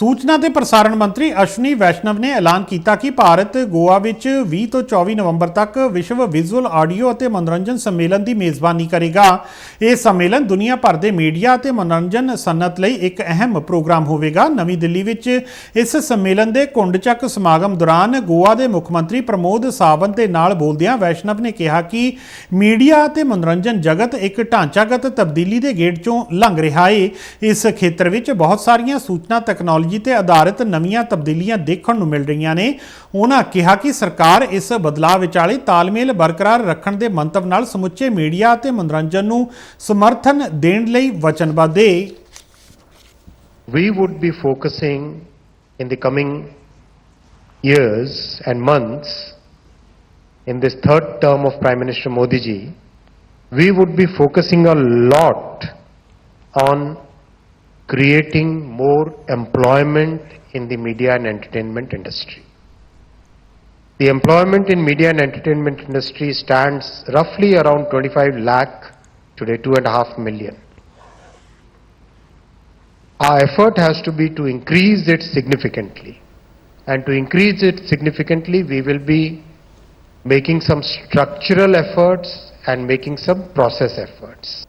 ਸੂਚਨਾ ਤੇ ਪ੍ਰਸਾਰਣ ਮੰਤਰੀ ਅਸ਼ਵਨੀ ਵੈਸ਼ਨਵ ਨੇ ਐਲਾਨ ਕੀਤਾ ਕਿ ਭਾਰਤ ਗੋਆ ਵਿੱਚ 20 ਤੋਂ 24 ਨਵੰਬਰ ਤੱਕ ਵਿਸ਼ਵ ਵਿਜ਼ੂਅਲ ਆਡੀਓ ਅਤੇ ਮਨੋਰੰਜਨ ਸੰਮੇਲਨ ਦੀ ਮੇਜ਼ਬਾਨੀ ਕਰੇਗਾ। ਇਹ ਸੰਮੇਲਨ ਦੁਨੀਆ ਭਰ ਦੇ ਮੀਡੀਆ ਅਤੇ ਮਨੋਰੰਜਨ ਸਨਅਤ ਲਈ ਇੱਕ ਅਹਿਮ ਪ੍ਰੋਗਰਾਮ ਹੋਵੇਗਾ। ਨਵੀਂ ਦਿੱਲੀ ਵਿੱਚ ਇਸ ਸੰਮੇਲਨ ਦੇ ਕੁੰਡਚੱਕ ਸਮਾਗਮ ਦੌਰਾਨ ਗੋਆ ਦੇ ਮੁੱਖ ਮੰਤਰੀ ਪ੍ਰਮੋਦ ਸਾਵੰਤ ਦੇ ਨਾਲ ਬੋਲਦਿਆਂ ਵੈਸ਼ਨਵ ਨੇ ਕਿਹਾ ਕਿ ਮੀਡੀਆ ਅਤੇ ਮਨੋਰੰਜਨ ਜਗਤ ਇੱਕ ਢਾਂਚਾਗਤ ਤਬਦੀਲੀ ਦੇ ਗੇੜ ਚੋਂ ਲੰਘ ਰਿਹਾ ਹੈ ਇਸ ਖੇਤਰ ਵਿੱਚ ਬਹੁਤ ਸਾਰੀਆਂ ਸੂਚਨਾ, ਤਕਨਾਲੋਜੀ ਤੇ ਆਧਾਰਿਤ ਨਵੀਆਂ ਤਬਦੀਲੀਆਂ ਦੇਖਣ ਨੂੰ ਮਿਲ ਰਹੀਆਂ ਨੇ ਉਹਨਾਂ ਕਿਹਾ ਕਿ ਸਰਕਾਰ ਇਸ ਬਦਲਾਅ ਵਿਚਾਲੇ ਤਾਲਮੇਲ ਬਰਕਰਾਰ ਰੱਖਣ ਦੇ ਮੰਤਵ ਨਾਲ ਸਮੁੱਚੇ ਮੀਡੀਆ ਅਤੇ ਮਨੋਰੰਜਨ ਨੂੰ ਸਮਰਥਨ ਦੇਣ ਲਈ ਵਚਨਬੱਧ ਹੈ we would be focusing in the coming years and months in this third term of Prime Minister Modi ji, we would be focusing a lot on creating more employment in the media and entertainment industry. The employment in media and entertainment industry stands roughly around 25 lakh, today 2.5 million. Our effort has to be to increase it significantly. And to increase it significantly, we will be making some structural efforts and making some process efforts.